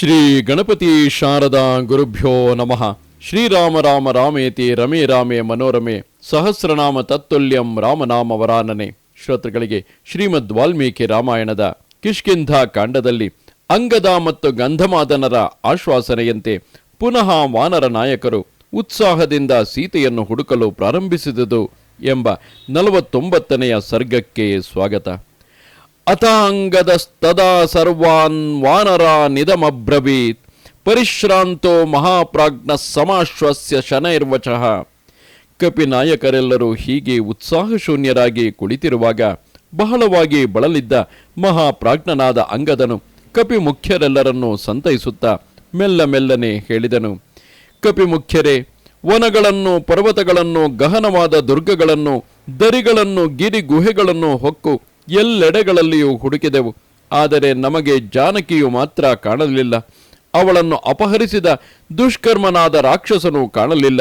ಶ್ರೀ ಗಣಪತಿ ಶಾರದಾ ಗುರುಭ್ಯೋ ನಮಃ. ಶ್ರೀರಾಮ ರಾಮ ರಾಮೇತಿ ರಮೇ ರಾಮೇ ಮನೋರಮೆ. ಸಹಸ್ರನಾಮ ತತ್ತುಲ್ಯಂ ರಾಮನಾಮ ವರಾನನೆ. ಶ್ರೋತೃಗಳಿಗೆ ಶ್ರೀಮದ್ ವಾಲ್ಮೀಕಿ ರಾಮಾಯಣದ ಕಿಷ್ಕಿಂಧ ಕಾಂಡದಲ್ಲಿ ಅಂಗದ ಮತ್ತು ಗಂಧಮಾದನರ ಆಶ್ವಾಸನೆಯಂತೆ ಪುನಃ ವಾನರ ನಾಯಕರು ಉತ್ಸಾಹದಿಂದ ಸೀತೆಯನ್ನು ಹುಡುಕಲು ಪ್ರಾರಂಭಿಸಿದುದು ಎಂಬ ನಲವತ್ತೊಂಬತ್ತನೆಯ ಸರ್ಗಕ್ಕೆ ಸ್ವಾಗತ. ಅತಾಂಗದಸ್ತದಾ ಸರ್ವಾನ್ ವಾನರ ನಿಧಮಬ್ರವೀತ್ ಪರಿಶ್ರಾಂತೋ ಮಹಾಪ್ರಾಜ್ಞ ಸಮಾಶ್ವಸ್ಯ ಶನೈರ್ವಚಃ. ಕಪಿ ನಾಯಕರೆಲ್ಲರೂ ಹೀಗೆ ಉತ್ಸಾಹಶೂನ್ಯರಾಗಿ ಕುಳಿತಿರುವಾಗ ಬಹಳವಾಗಿ ಬಳಲಿದ್ದ ಮಹಾಪ್ರಾಜ್ಞನಾದ ಅಂಗದನು ಕಪಿ ಮುಖ್ಯರೆಲ್ಲರನ್ನೂ ಸಂತೈಸುತ್ತಾ ಮೆಲ್ಲ ಮೆಲ್ಲನೆ ಹೇಳಿದನು. ಕಪಿ ಮುಖ್ಯರೇ, ವನಗಳನ್ನು, ಪರ್ವತಗಳನ್ನು, ಗಹನವಾದ ದುರ್ಗಗಳನ್ನು, ದರಿಗಳನ್ನು, ಗಿರಿ ಗುಹೆಗಳನ್ನು ಹೊಕ್ಕು ಎಲ್ಲೆಡೆಗಳಲ್ಲಿಯೂ ಹುಡುಕಿದೆವು. ಆದರೆ ನಮಗೆ ಜಾನಕಿಯು ಮಾತ್ರ ಕಾಣಲಿಲ್ಲ. ಅವಳನ್ನು ಅಪಹರಿಸಿದ ದುಷ್ಕರ್ಮನಾದ ರಾಕ್ಷಸನು ಕಾಣಲಿಲ್ಲ.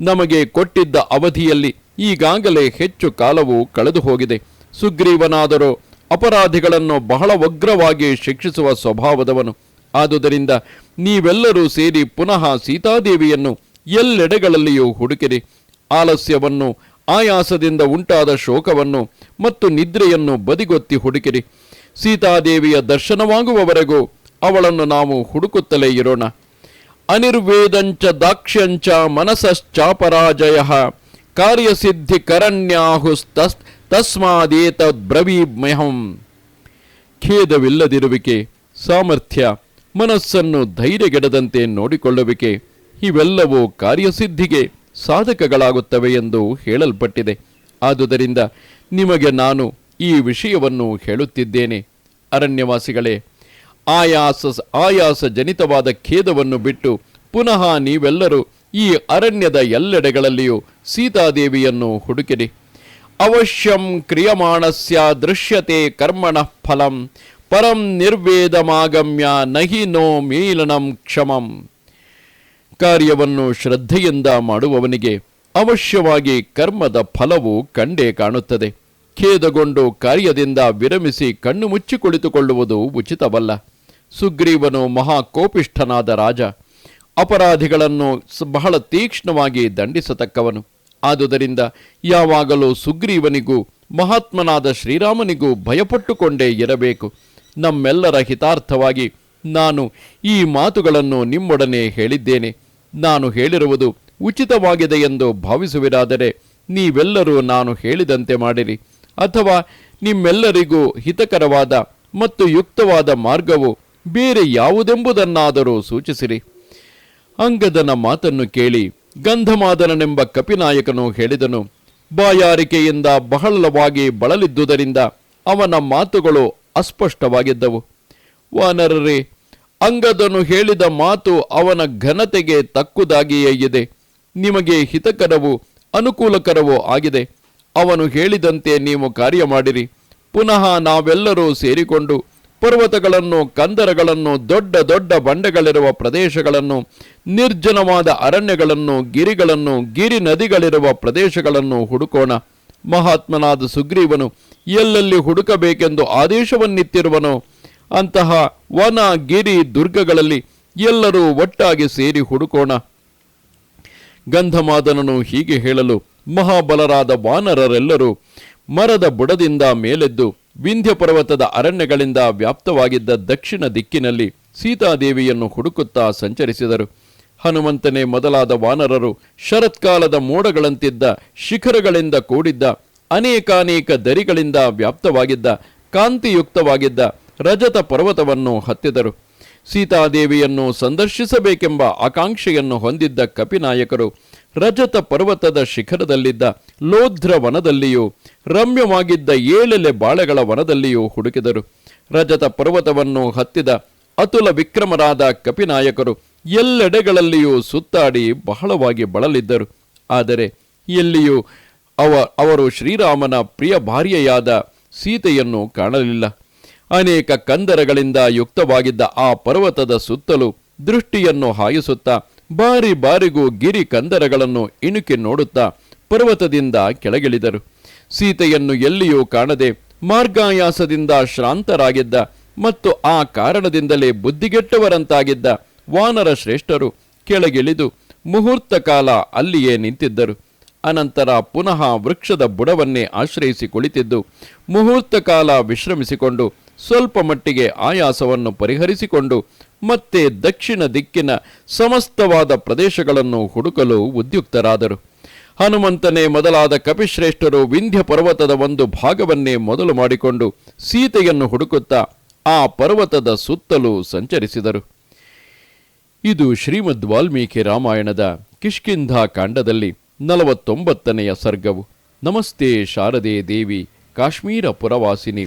ನಮಗೆ ಕೊಟ್ಟಿದ್ದ ಅವಧಿಯಲ್ಲಿ ಈಗಾಗಲೇ ಹೆಚ್ಚು ಕಾಲವು ಕಳೆದು ಹೋಗಿದೆ. ಸುಗ್ರೀವನಾದರೂ ಅಪರಾಧಿಗಳನ್ನು ಬಹಳ ಉಗ್ರವಾಗಿ ಶಿಕ್ಷಿಸುವ ಸ್ವಭಾವದವನು. ಆದುದರಿಂದ ನೀವೆಲ್ಲರೂ ಸೇರಿ ಪುನಃ ಸೀತಾದೇವಿಯನ್ನು ಎಲ್ಲೆಡೆಗಳಲ್ಲಿಯೂ ಹುಡುಕಿರಿ. ಆಲಸ್ಯವನ್ನು ಆಯಾಸದಿಂದ ಉಂಟಾದ ಶೋಕವನ್ನು ಮತ್ತು ನಿದ್ರೆಯನ್ನು ಬದಿಗೊತ್ತಿ ಹುಡುಕಿರಿ. ಸೀತಾದೇವಿಯ ದರ್ಶನವಾಗುವವರೆಗೂ ಅವಳನ್ನು ನಾವು ಹುಡುಕುತ್ತಲೇ ಇರೋಣ. ಅನಿರ್ವೇದಂಚ ದಾಕ್ಷ್ಯಂಚ ಮನಸಶ್ಚಾಪರಾಜಯ ಕಾರ್ಯಸಿದ್ಧಿ ಕರಣ್ಯಾಹುಸ್ತಸ್ ತಸ್ಮಾದೇತ ಬ್ರವೀಮಹಂ ಖೇದವಿಲ್ಲದಿರುವಿಕೆ, ಸಾಮರ್ಥ್ಯ, ಮನಸ್ಸನ್ನು ಧೈರ್ಯಗೆಡದಂತೆ ನೋಡಿಕೊಳ್ಳುವಿಕೆ, ಇವೆಲ್ಲವೂ ಕಾರ್ಯಸಿದ್ಧಿಗೆ ಸಾಧಕಗಳಾಗುತ್ತವೆ ಎಂದು ಹೇಳಲ್ಪಟ್ಟಿದೆ. ಆದುದರಿಂದ ನಿಮಗೆ ನಾನು ಈ ವಿಷಯವನ್ನು ಹೇಳುತ್ತಿದ್ದೇನೆ. ಅರಣ್ಯವಾಸಿಗಳೇ, ಆಯಾಸ ಆಯಾಸ ಜನಿತವಾದ ಖೇದವನ್ನು ಬಿಟ್ಟು ಪುನಃ ನೀವೆಲ್ಲರೂ ಈ ಅರಣ್ಯದ ಎಲ್ಲೆಡೆಗಳಲ್ಲಿಯೂ ಸೀತಾದೇವಿಯನ್ನು ಹುಡುಕಿರಿ. ಅವಶ್ಯಂ ಕ್ರಿಯಮಾಣಸ್ಯ ದೃಶ್ಯತೆ ಕರ್ಮಣ ಫಲಂ, ಪರಂ ನಿರ್ವೇದಮಾಗಮ್ಯ, ನಹಿ ನೋ ಮೀಲನಂ ಕ್ಷಮಂ. ಕಾರ್ಯವನ್ನು ಶ್ರದ್ಧೆಯಿಂದ ಮಾಡುವವನಿಗೆ ಅವಶ್ಯವಾಗಿ ಕರ್ಮದ ಫಲವು ಕಂಡೇ ಕಾಣುತ್ತದೆ. ಖೇದಗೊಂಡು ಕಾರ್ಯದಿಂದ ವಿರಮಿಸಿ ಕಣ್ಣು ಮುಚ್ಚಿ ಕುಳಿತುಕೊಳ್ಳುವುದು ಉಚಿತವಲ್ಲ. ಸುಗ್ರೀವನು ಮಹಾಕೋಪಿಷ್ಠನಾದ ರಾಜ. ಅಪರಾಧಿಗಳನ್ನು ಬಹಳ ತೀಕ್ಷ್ಣವಾಗಿ ದಂಡಿಸತಕ್ಕವನು. ಆದುದರಿಂದ ಯಾವಾಗಲೂ ಸುಗ್ರೀವನಿಗೂ, ಮಹಾತ್ಮನಾದ ಶ್ರೀರಾಮನಿಗೂ ಭಯಪಟ್ಟುಕೊಂಡೇ ಇರಬೇಕು. ನಮ್ಮೆಲ್ಲರ ಹಿತಾರ್ಥವಾಗಿ ನಾನು ಈ ಮಾತುಗಳನ್ನು ನಿಮ್ಮೊಡನೆ ಹೇಳಿದ್ದೇನೆ. ನಾನು ಹೇಳಿರುವುದು ಉಚಿತವಾಗಿದೆ ಎಂದು ಭಾವಿಸುವಿರಾದರೆ ನೀವೆಲ್ಲರೂ ನಾನು ಹೇಳಿದಂತೆ ಮಾಡಿರಿ. ಅಥವಾ ನಿಮ್ಮೆಲ್ಲರಿಗೂ ಹಿತಕರವಾದ ಮತ್ತು ಯುಕ್ತವಾದ ಮಾರ್ಗವು ಬೇರೆ ಯಾವುದೆಂಬುದನ್ನಾದರೂ ಸೂಚಿಸಿರಿ. ಅಂಗದನ ಮಾತನ್ನು ಕೇಳಿ ಗಂಧಮಾದನನೆಂಬ ಕಪಿನಾಯಕನು ಹೇಳಿದನು, ಬಾಯಾರಿಕೆಯಿಂದ ಬಹಳವಾಗಿ ಬಳಲಿದ್ದುದರಿಂದ ಅವನ ಮಾತುಗಳು ಅಸ್ಪಷ್ಟವಾಗಿದ್ದವು. ವಾನರರೇ ಅಂಗದನು ಹೇಳಿದ ಮಾತು ಅವನ ಘನತೆಗೆ ತಕ್ಕುದಾಗಿಯೇ ಇದೆ. ನಿಮಗೆ ಹಿತಕರವೂ ಅನುಕೂಲಕರವೂ ಆಗಿದೆ. ಅವನು ಹೇಳಿದಂತೆ ನೀವು ಕಾರ್ಯ ಮಾಡಿರಿ ಪುನಃ ನಾವೆಲ್ಲರೂ ಸೇರಿಕೊಂಡು ಪರ್ವತಗಳನ್ನು, ಕಂದರಗಳನ್ನು, ದೊಡ್ಡ ದೊಡ್ಡ ಬಂಡೆಗಳಿರುವ ಪ್ರದೇಶಗಳನ್ನು, ನಿರ್ಜನವಾದ ಅರಣ್ಯಗಳನ್ನು, ಗಿರಿಗಳನ್ನು, ಗಿರಿ ನದಿಗಳಿರುವ ಪ್ರದೇಶಗಳನ್ನು ಹುಡುಕೋಣ. ಮಹಾತ್ಮನಾದ ಸುಗ್ರೀವನು ಎಲ್ಲೆಲ್ಲಿ ಹುಡುಕಬೇಕೆಂದು ಆದೇಶವನ್ನಿತ್ತಿರುವನೋ ಅಂತಹ ವನ ಗಿರಿ ದುರ್ಗಗಳಲ್ಲಿ ಎಲ್ಲರೂ ಒಟ್ಟಾಗಿ ಸೇರಿ ಹುಡುಕೋಣ. ಗಂಧಮಾದನನು ಹೀಗೆ ಹೇಳಲು ಮಹಾಬಲರಾದ ವಾನರರೆಲ್ಲರೂ ಮರದ ಬುಡದಿಂದ ಮೇಲೆದ್ದು ವಿಂಧ್ಯ ಪರ್ವತದ ಅರಣ್ಯಗಳಿಂದ ವ್ಯಾಪ್ತವಾಗಿದ್ದ ದಕ್ಷಿಣ ದಿಕ್ಕಿನಲ್ಲಿ ಸೀತಾದೇವಿಯನ್ನು ಹುಡುಕುತ್ತಾ ಸಂಚರಿಸಿದರು. ಹನುಮಂತನೇ ಮೊದಲಾದ ವಾನರರು ಶರತ್ಕಾಲದ ಮೋಡಗಳಂತಿದ್ದ ಶಿಖರಗಳಿಂದ ಕೂಡಿದ್ದ ಅನೇಕಾನೇಕ ದರಿಗಳಿಂದ ವ್ಯಾಪ್ತವಾಗಿದ್ದ ಕಾಂತಿಯುಕ್ತವಾಗಿದ್ದ ರಜತ ಪರ್ವತವನ್ನು ಹತ್ತಿದರು. ಸೀತಾದೇವಿಯನ್ನು ಸಂದರ್ಶಿಸಬೇಕೆಂಬ ಆಕಾಂಕ್ಷೆಯನ್ನು ಹೊಂದಿದ್ದ ಕಪಿನಾಯಕರು ರಜತ ಪರ್ವತದ ಶಿಖರದಲ್ಲಿದ್ದ ಲೋಧ್ರ ವನದಲ್ಲಿಯೂ, ರಮ್ಯವಾಗಿದ್ದ ಏಳೆಲೆ ಬಾಳೆಗಳ ವನದಲ್ಲಿಯೂ ಹುಡುಕಿದರು. ರಜತ ಪರ್ವತವನ್ನು ಹತ್ತಿದ ಅತುಲ ವಿಕ್ರಮರಾದ ಕಪಿನಾಯಕರು ಎಲ್ಲೆಡೆಗಳಲ್ಲಿಯೂ ಸುತ್ತಾಡಿ ಬಹಳವಾಗಿ ಬಳಲಿದ್ದರು. ಆದರೆ ಎಲ್ಲಿಯೂ ಅವ, ಅವರು ಶ್ರೀರಾಮನ ಪ್ರಿಯ ಭಾರ್ಯೆಯಾದ ಸೀತೆಯನ್ನು ಕಾಣಲಿಲ್ಲ. ಅನೇಕ ಕಂದರಗಳಿಂದ ಯುಕ್ತವಾಗಿದ್ದ ಆ ಪರ್ವತದ ಸುತ್ತಲೂ ದೃಷ್ಟಿಯನ್ನು ಹಾಯಿಸುತ್ತಾ, ಬಾರಿ ಬಾರಿಗೂ ಗಿರಿ ಕಂದರಗಳನ್ನು ಇಣುಕಿ ನೋಡುತ್ತಾ ಪರ್ವತದಿಂದ ಕೆಳಗಿಳಿದರು. ಸೀತೆಯನ್ನು ಎಲ್ಲಿಯೂ ಕಾಣದೆ ಮಾರ್ಗಾಯಾಸದಿಂದ ಶ್ರಾಂತರಾಗಿದ್ದ ಮತ್ತು ಆ ಕಾರಣದಿಂದಲೇ ಬುದ್ಧಿಗೆಟ್ಟವರಂತಾಗಿದ್ದ ವಾನರ ಶ್ರೇಷ್ಠರು ಕೆಳಗಿಳಿದು ಮುಹೂರ್ತ ಕಾಲ ಅಲ್ಲಿಯೇ ನಿಂತಿದ್ದರು. ಅನಂತರ ಪುನಃ ವೃಕ್ಷದ ಬುಡವನ್ನೇ ಆಶ್ರಯಿಸಿ ಕುಳಿತಿದ್ದು, ಮುಹೂರ್ತ ಕಾಲ ವಿಶ್ರಮಿಸಿಕೊಂಡು ಸ್ವಲ್ಪ ಮಟ್ಟಿಗೆ ಆಯಾಸವನ್ನು ಪರಿಹರಿಸಿಕೊಂಡು ಮತ್ತೆ ದಕ್ಷಿಣ ದಿಕ್ಕಿನ ಸಮಸ್ತವಾದ ಪ್ರದೇಶಗಳನ್ನು ಹುಡುಕಲು ಉದ್ಯುಕ್ತರಾದರು. ಹನುಮಂತನೇ ಮೊದಲಾದ ಕಪಿಶ್ರೇಷ್ಠರು ವಿಂಧ್ಯ ಪರ್ವತದ ಒಂದು ಭಾಗವನ್ನೇ ಮೊದಲು ಮಾಡಿಕೊಂಡು ಸೀತೆಯನ್ನು ಹುಡುಕುತ್ತಾ ಆ ಪರ್ವತದ ಸುತ್ತಲೂ ಸಂಚರಿಸಿದರು. ಇದು ಶ್ರೀಮದ್ ವಾಲ್ಮೀಕಿ ರಾಮಾಯಣದ ಕಿಷ್ಕಿಂಧಾ ಕಾಂಡದಲ್ಲಿ ನಲವತ್ತೊಂಬತ್ತನೆಯ ಸರ್ಗವು. ನಮಸ್ತೆ ಶಾರದೆ ದೇವಿ, ಕಾಶ್ಮೀರ ಪುರವಾಸಿನಿ.